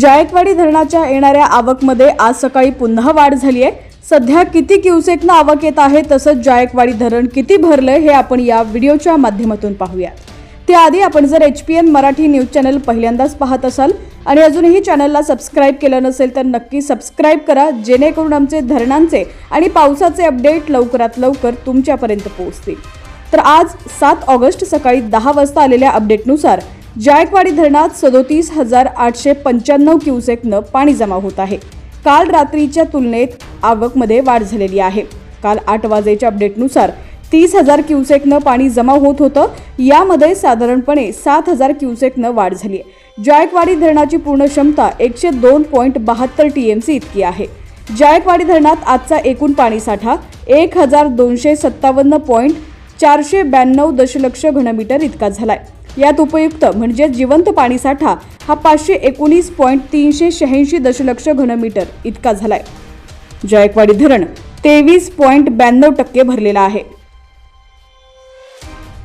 जायकवाडी धरणाच्या येणाऱ्या आवकमध्ये आज सकाळी पुन्हा वाढ झाली आहे. सध्या किती क्युसेकनं आवक येत आहे तसंच जायकवाडी धरण किती भरलंय हे आपण या व्हिडिओच्या माध्यमातून पाहूया त्याआधी आपण जर H P N Marathi news channel पहिल्यांदाच पाहत असाल आणि अजूनही चॅनलला सबस्क्राईब केलं नसेल तर नक्की सबस्क्राईब करा जेणेकरून आमचे धरणांचे आणि पावसाचे अपडेट लवकरात लवकर तुमच्यापर्यंत पोहोचतील. तर आज सात ऑगस्ट सकाळी दहा वाजता आलेल्या अपडेटनुसार जायकवाडी धरणात सदोतीस हजार आठशे पंच्याण्णव क्युसेकनं पाणी जमा होत आहे. काल रात्रीच्या तुलनेत आवकमध्ये वाढ झालेली आहे. काल आठ वाजेच्या अपडेटनुसार तीस हजार क्युसेकनं पाणी जमा होत होतं. यामध्ये साधारणपणे सात हजार क्युसेकनं वाढ झाली आहे. जायकवाडी धरणाची पूर्ण क्षमता एकशे दोन पॉईंट बहात्तर टी एम सी इतकी आहे. जायकवाडी धरणात आजचा एकूण पाणीसाठा एक हजार दोनशे सत्तावन्न पॉईंट चारशे ब्याण्णव दशलक्ष घनमीटर इतका झालाय. यात उपयुक्त म्हणजे जिवंत पाणीसाठा हा पाचशे एकोणीस पॉईंट तीनशे शहाऐंशी दशलक्ष घनमीटर इतका झालाय. जायकवाडी धरण तेवीस पॉईंट ब्याण्णव टक्के भरलेला आहे.